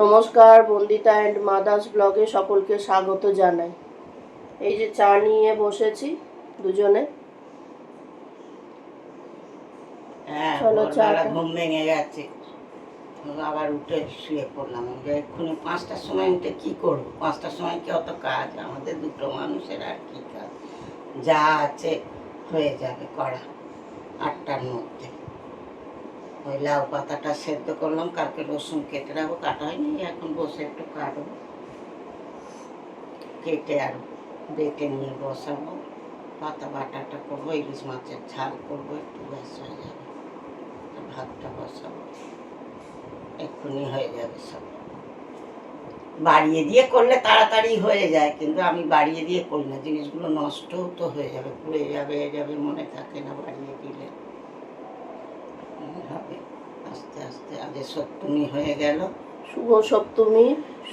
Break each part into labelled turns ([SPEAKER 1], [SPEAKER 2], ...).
[SPEAKER 1] নমস্কার Bandita and mother's ব্লগে সকলকে স্বাগত জানাই। এই যে চা নিয়ে বসেছি দুজনে।
[SPEAKER 2] হ্যাঁ
[SPEAKER 1] চলো,
[SPEAKER 2] ভোরবেলা ঘুম ভেঙে গেছে। আবার উঠে শুয়ে পড়লাম। এক্ষুনি পাঁচটার সময় উঠে কি করব? পাঁচটার সময় কি অত কাজ? আমাদের দুটো মানুষের আর কি কাজ? যা আছে হয়ে যাবে করা আটটার মধ্যে। ওই লাউ পাতাটা সেদ্ধ করলাম, কালকে রসুন কেটে রাখব, কাটা হয়নি, এখন বসে একটু কাটবো। কেটে আর বেটে নিয়ে বসাবো, পাতা বাটাটা করব, ইলিশ মাছের ঝাল করব, একটু ব্যাস হয়ে যাবে। ভাতটা বসাবো, এক্ষুনি হয়ে যাবে সব। বাড়িয়ে দিয়ে করলে তাড়াতাড়ি হয়ে যায়, কিন্তু আমি বাড়িয়ে দিয়ে করি না, জিনিসগুলো নষ্টও তো হয়ে যাবে, পুড়ে যাবে যাবে, মনে থাকে না বাড়িয়ে দিলে। আস্তে আস্তে আগে সপ্তমী হয়ে গেল।
[SPEAKER 1] শুভ সপ্তমী।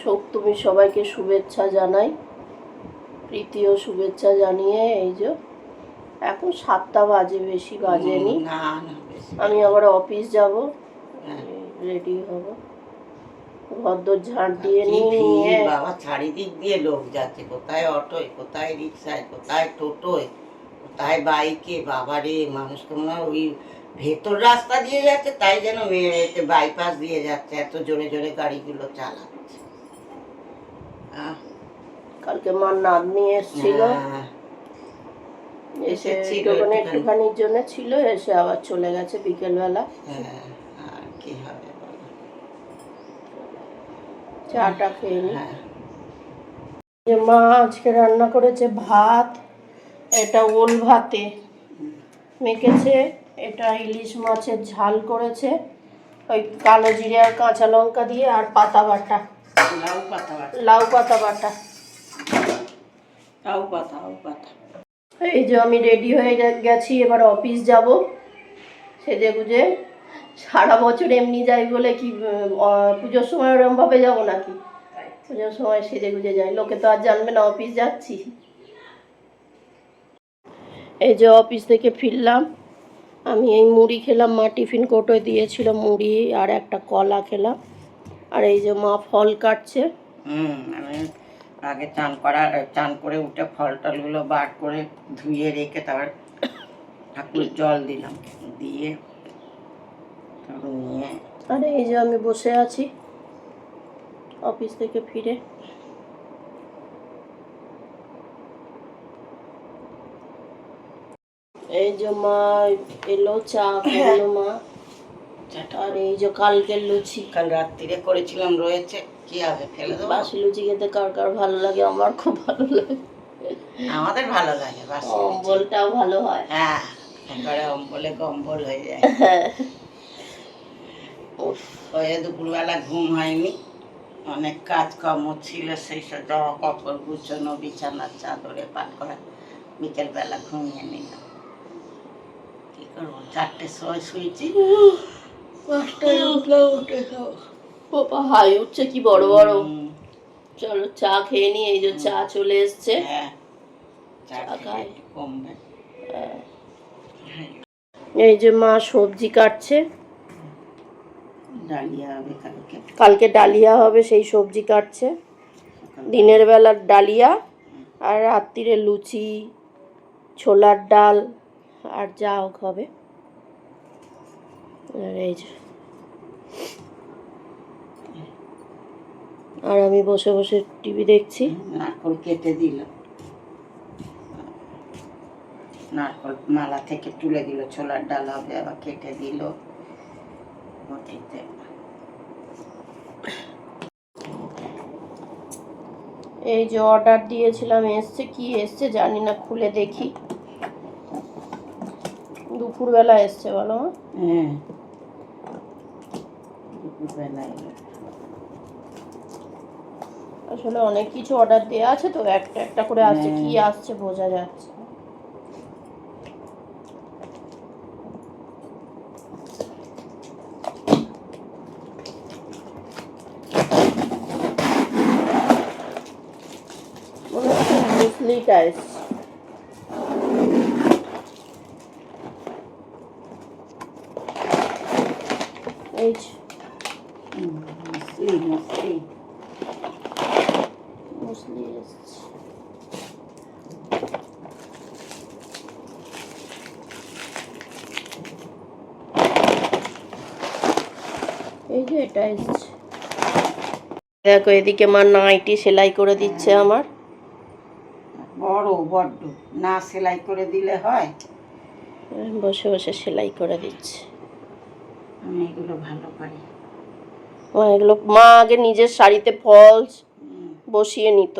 [SPEAKER 1] সপ্তমী সবাইকে শুভেচ্ছা জানাই। প্রীতীয় শুভেচ্ছা জানিয়ে এই যে এখন সাতটা বাজে বেশি বাজেনি।
[SPEAKER 2] না না
[SPEAKER 1] আমি আবার অফিস যাব।
[SPEAKER 2] হ্যাঁ।
[SPEAKER 1] রেডি হব। ঘরদোর ঝাঁট দিয়ে নিয়ে
[SPEAKER 2] বাবা চারিদিক দিয়ে লোক যাচ্ছে। কোথায় অটোয় কোথায় রিক্সায় কোথায় টোটোয় কোথায় বাইকে? বাবারে মানুষ তো মনে হয় ওই ভেতর রাস্তা দিয়ে যাচ্ছে তাই যেন মেয়েতে বাইপাস দিয়ে যাচ্ছে এত জোরে জোরে গাড়িগুলো চালাচ্ছে।
[SPEAKER 1] কালকে মার নাতনি এসেছিল।
[SPEAKER 2] হ্যাঁ,
[SPEAKER 1] এসে একটুখানি
[SPEAKER 2] একটুখানি।
[SPEAKER 1] একটুখানির জন্য ছিল এসে আবার চলে গেছে বিকেলবেলা।
[SPEAKER 2] হ্যাঁ, আর কি হবে?
[SPEAKER 1] চাটা খেয়ে নি।
[SPEAKER 2] হ্যাঁ।
[SPEAKER 1] যে মা আজকে রান্না করেছে ভাত এটা ওল ভাতে মেখেছে। এটা ইলিশ মাছের ঝাল করেছে। ওই কালো জিরে আর কাঁচা লঙ্কা দিয়ে আর পাতা বাটা।
[SPEAKER 2] লাউ পাতা বাটা।
[SPEAKER 1] লাউ পাতা বাটা।
[SPEAKER 2] লাউ পাতা লাউ পাতা।
[SPEAKER 1] এই যে আমি রেডি হয়ে গেছি এবার অফিস যাব। সেজে গুজে। সারা বছর এমনি যাই বলে কি পুজোর সময় ওরমভাবে যাব নাকি? পুজোর সময় সেজে গুজে যাই। লোকে তো আর জানবে না অফিস যাচ্ছি। এই যে অফিস থেকে ফিরলাম। আমি এই মুড়ি খেলাম মা টিফিন কোটোয় দিয়েছিল মুড়ি আর একটা কলা খেলাম। আর এই যে মা ফল কাটছে।
[SPEAKER 2] আমি আগে চান করা চান করে উঠে ফল টলগুলো বার করে ধুয়ে রেখে তারপর ঠাকুরের জল দিলাম। দিয়ে তারপর নিয়ে
[SPEAKER 1] আর এই যে আমি বসে আছি অফিস থেকে ফিরে। এই যে মা এলো চা করল মা।
[SPEAKER 2] চাটা
[SPEAKER 1] আর এই যে কালকের লুচি।
[SPEAKER 2] কাল রাত্রিরে করেছিলাম রয়েছে। কি হবে ফেলে দেবো?
[SPEAKER 1] বাসি লুচি খেতে কার কার ভালো লাগে? আমার খুব ভালো লাগে।
[SPEAKER 2] আমাদের ভালো লাগে বাস
[SPEAKER 1] অম্বলটাও ভালো হয়।
[SPEAKER 2] হ্যাঁ একবারে অম্বলে গম্বল হয়ে যায়।
[SPEAKER 1] হ্যাঁ। উফ,
[SPEAKER 2] দুপুরবেলা ঘুম হয়নি। অনেক কাজকর্ম ছিল সেই সব জামা কাপড় গুছানো বিছানার চাদরে পাট করা। বিকেলবেলা ঘুমিয়ে নিলাম। করব চারটের সময় শুয়েছি। পাঁচটায় উঠলাম উঠে খাও
[SPEAKER 1] বাবা হাই উঠছে কি বড় বড়। চলো চা খেয়ে নি এই যে চা চলে এসছে।
[SPEAKER 2] হ্যাঁ। কমবে।
[SPEAKER 1] এই যে মা সবজি কাটছে।
[SPEAKER 2] কালকে।
[SPEAKER 1] কালকে ডালিয়া হবে সেই সবজি কাটছে। দিনের বেলার ডালিয়া আর রাত্রিরে লুচি ছোলার ডাল। আর যা হোক হবে। আর এই যে। আর আমি বসে বসে টিভি দেখছি।
[SPEAKER 2] নারকল কেটে দিল। নারকল মালা থেকে তুলে দিল ছোলার ডাল হবে আবার কেটে দিল
[SPEAKER 1] এই যে অর্ডার দিয়েছিলাম এসছে কি এসছে জানি না খুলে দেখি। দুপুরবেলা এসছে বলো
[SPEAKER 2] হ্যাঁ দুপুরবেলা এলো
[SPEAKER 1] আসলে অনেক কিছু অর্ডার দেওয়া আছে তো একটা একটা করে আসছে কি
[SPEAKER 2] হ্যাঁ।
[SPEAKER 1] আসছে বোঝা যাচ্ছে না। মনে হচ্ছে মুসলিটা এসছে এই যে,
[SPEAKER 2] হুম, মুসলি মুসলি
[SPEAKER 1] এসছে এই যে এটা এসছে। দেখো এদিকে মা নাইটি সেলাই করে দিচ্ছে আমার।
[SPEAKER 2] বড় বড্ড। না সেলাই করে দিলে হয়।
[SPEAKER 1] বসে বসে সেলাই করে দিচ্ছে।
[SPEAKER 2] আমি এগুলো ভালো পারি।
[SPEAKER 1] এগুলো মা আগে নিজের শাড়িতে ফলস বসিয়ে নিত।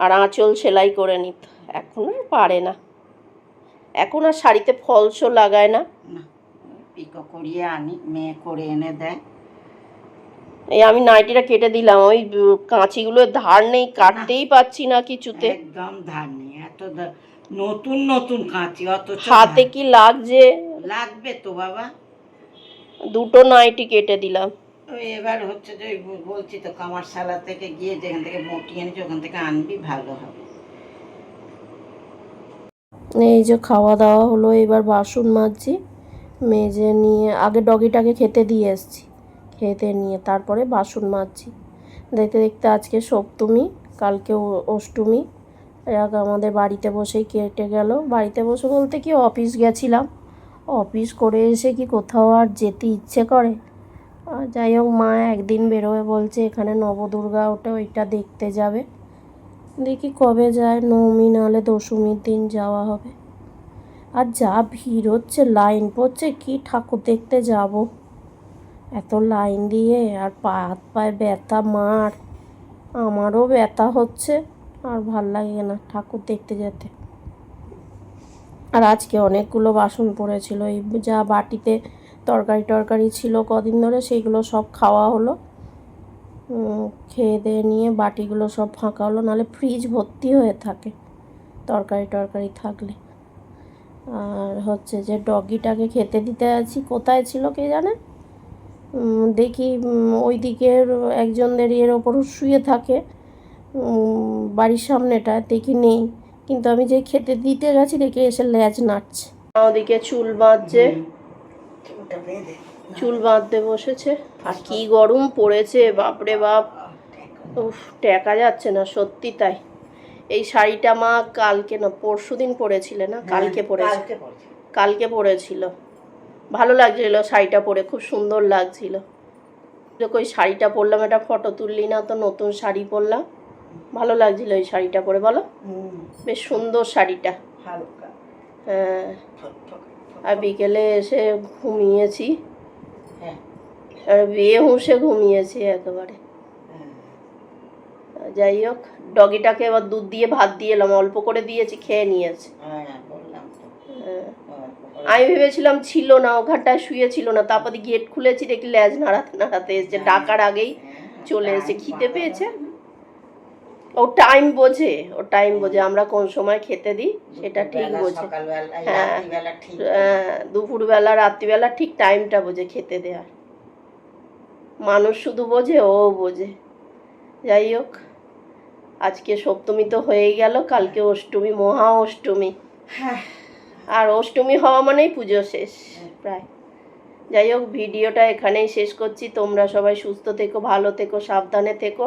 [SPEAKER 1] আর আঁচল সেলাই করে নিত। এখন আর পারে না। এখন আর শাড়িতে ফলসও লাগায় না।
[SPEAKER 2] পিকো করিয়ে আনি মেয়ে করে এনে দেয়।
[SPEAKER 1] এই আমি নাইটিটা কেটে দিলাম। ওই উম, কাঁচিগুলোর ধার নেই কাটতেই পাচ্ছি না কিছুতে।
[SPEAKER 2] একদম ধার নেই। এত নতুন নতুন কাঁচি অত
[SPEAKER 1] হাতে কি লাগছে?
[SPEAKER 2] লাগবে তো বাবা।
[SPEAKER 1] দুটো নাইটি কেটে দিলাম।
[SPEAKER 2] এবার হচ্ছে যে বলছি তো কামারশালা থেকে গিয়ে যেখান থেকে মোটি এনেছি ওখান থেকে আনবি ভালো হবে।
[SPEAKER 1] এই যে খাওয়া দাওয়া হলো এবার বাসন মাজছি মেজে নিয়ে আগে ডগিটাকে খেতে দিয়ে এসছি খেতে নিয়ে তারপরে বাসন মাজছি। দেখতে দেখতে আজকে সপ্তমী কালকে অষ্টমী। এক আমাদের বাড়িতে বসেই কেটে গেল। বাড়িতে বসে বলতে কি অফিস গেছিলাম। অফিস করে এসে কি কোথাও আর যেতে ইচ্ছে করে? যাই হোক, মা একদিন বেরোবে বলছে, এখানে নবদুর্গা ওটা, ওইটা দেখতে যাবে। দেখি কবে যায় নবমী নাহলে দশমীর দিন যাওয়া হবে। আর যা ভিড় হচ্ছে, লাইন পড়ছে, কি ঠাকুর দেখতে যাব? এত লাইন দিয়ে আর পা, হাত পায়ে ব্যথা, মার। আমারও ব্যথা হচ্ছে, আর ভালো লাগে না ঠাকুর দেখতে যেতে। আর আজকে অনেকগুলো বাসন পড়েছিল। এই যা বাটিতে তরকারি টরকারি ছিল কদিন ধরে, সেইগুলো সব খাওয়া হলো। খেয়ে দিয়ে নিয়ে বাটিগুলো সব ফাঁকা হলো, নাহলে ফ্রিজ ভর্তি হয়ে থাকে তরকারি টরকারি থাকলে। আর হচ্ছে যে ডগিটাকে খেতে দিতে আছি, কোথায় ছিল কে জানে? দেখি ওই দিকের একজনদের ইয়ের ওপর শুয়ে থাকে। বাড়ির সামনেটা দেখি নেই। কিন্তু আমি যে খেতে দিতে গেছি দেখি এসে ল্যাজ নাড়ছে। ওদিকে চুল বাঁধছে। চুল বাঁধতে বসেছে। আর কি গরম পড়েছে বাপরে বাপ। উফ টেকা যাচ্ছে না সত্যি তাই। এই শাড়িটা মা কালকে না পরশু দিন পরেছিলে না? কালকে পরেছে।
[SPEAKER 2] কালকে
[SPEAKER 1] পরেছিল। ভালো লাগছিল শাড়িটা পরে খুব সুন্দর লাগছিল। যখন ওই শাড়িটা পরলাম একটা ফটো তুললি না তো নতুন শাড়ি পরলাম। ভালো লাগছিল এই শাড়িটা পরে বলো? বেশ সুন্দর শাড়িটা। হ্যাঁ। আর বিকেলে এসে ঘুমিয়েছি।
[SPEAKER 2] হ্যাঁ।
[SPEAKER 1] আর বিয়ে হুঁসে ঘুমিয়েছি একেবারে।
[SPEAKER 2] হ্যাঁ।
[SPEAKER 1] যাই হোক ডগিটাকে এবার দুধ দিয়ে ভাত দিয়ে এলাম অল্প করে দিয়েছি খেয়ে নিয়েছে।
[SPEAKER 2] হ্যাঁ
[SPEAKER 1] আমি ভেবেছিলাম ছিল না ওখানটায় শুয়ে ছিল না তারপরে গেট খুলেছি দেখি ল্যাজ নাড়াতে নাড়াতে এসছে। ডাকার আগেই চলে এসে
[SPEAKER 2] টাইম
[SPEAKER 1] খিদে পেয়েছে। ও টাইম বোঝে ও টাইম বোঝে আমরা কোন সময় খেতে দিই সেটা ঠিক বোঝে। হ্যাঁ। হ্যাঁ, দুপুরবেলা রাত্রিবেলা ঠিক টাইমটা বোঝে খেতে দেওয়ার। মানুষ শুধু বোঝে ও বোঝে। যাই হোক আজকে সপ্তমী তো হয়েই গেল কালকে অষ্টমী মহা অষ্টমী।
[SPEAKER 2] হ্যাঁ।
[SPEAKER 1] আর অষ্টমী হওয়া মানেই পুজো শেষ প্রায়। যাই হোক ভিডিওটা এখানেই শেষ করছি। তোমরা সবাই সুস্থ থেকো ভালো থেকো সাবধানে থেকো।